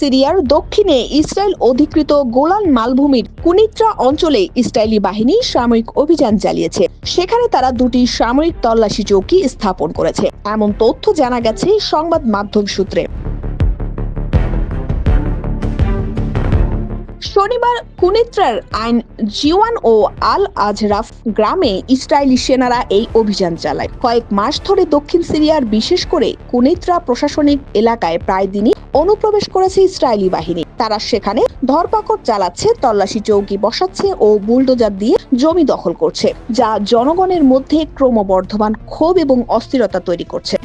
সিরিয়ার দক্ষিণে ইসরায়েল অধিকৃত গোলান মালভূমির কুনিত্রা অঞ্চলে ইসরায়েলি বাহিনী সামরিক অভিযান চালিয়েছে। সেখানে তারা দুটি সামরিক তল্লাশি চৌকি স্থাপন করেছে। এমন তথ্য জানা গেছে সংবাদ মাধ্যম সূত্রে। শনিবার কুনিত্রার আইন জিওয়ান ও আল আজরাফ গ্রামে ইসরায়েলি সেনারা এই অভিযান চালায়। কয়েক মাস ধরে দক্ষিণ সিরিয়ার বিশেষ করে কুনিত্রা প্রশাসনিক এলাকায় প্রায় দিনই অনুপ্রবেশ করেছে ইসরায়েলি বাহিনী। তারা সেখানে ধরপাকড় চালাচ্ছে, তল্লাশি চৌকি বসাচ্ছে ও বুলডোজার দিয়ে জমি দখল করছে, যা জনগণের মধ্যে ক্রমবর্ধমান ক্ষোভ এবং অস্থিরতা তৈরি করছে।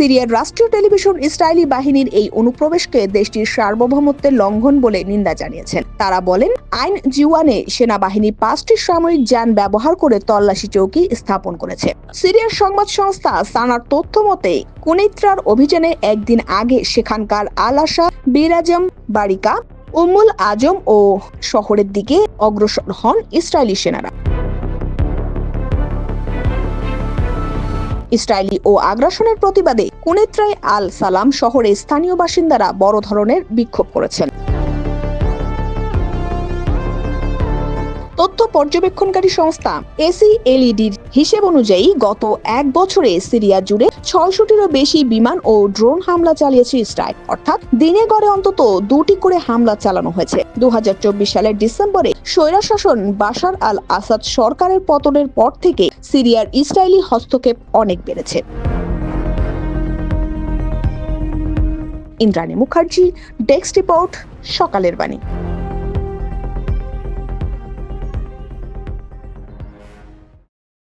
সিরিয়ার রাষ্ট্রীয় টেলিভিশন ইসরায়েলি বাহিনীর এই অনুপ্রবেশকে দেশটির সার্বভৌমত্বের লঙ্ঘন বলে নিন্দা জানিয়েছেন। তারা বলেন, আইন জিওয়ানে সেনাবাহিনী পাঁচটি সামরিক যান ব্যবহার করে তল্লাশি চৌকি স্থাপন করেছে। সিরিয়ার সংবাদ সংস্থা সানার তথ্য মতে, কুনিত্রার অভিযানে একদিন আগে সেখানকার আলাসা বিরাজম, বারিকা উমুল আজম ও শহরের দিকে অগ্রসর হন ইসরায়েলি সেনারা। ইসরায়েলি ও আগ্রাসনের প্রতিবাদে কুনেত্রায় আল সালাম শহরে স্থানীয় বাসিন্দারা বড় ধরনের বিক্ষোভ করেছেন। তথ্য পর্যবেক্ষণকারী সংস্থা এসিএলইডির হিসেব অনুযায়ী গত এক বছরে সিরিয়া জুড়ে ছয়শটিরও বেশি বিমান ও ড্রোন হামলা চালিয়েছে ইসরায়েল। অর্থাৎ দিনে গড়ে অন্তত দুটি করে হামলা চালানো হয়েছে। দুহাজার চব্বিশ সালের ডিসেম্বরে স্বৈরাশাসন বাশার আল আসাদ সরকারের পতনের পর থেকে সিরিয়ার ইসরায়েলি হস্তক্ষেপ অনেক বেড়েছে। ইন্দ্রাণী মুখার্জি, ডেস্ক রিপোর্ট, সকালের বাণী।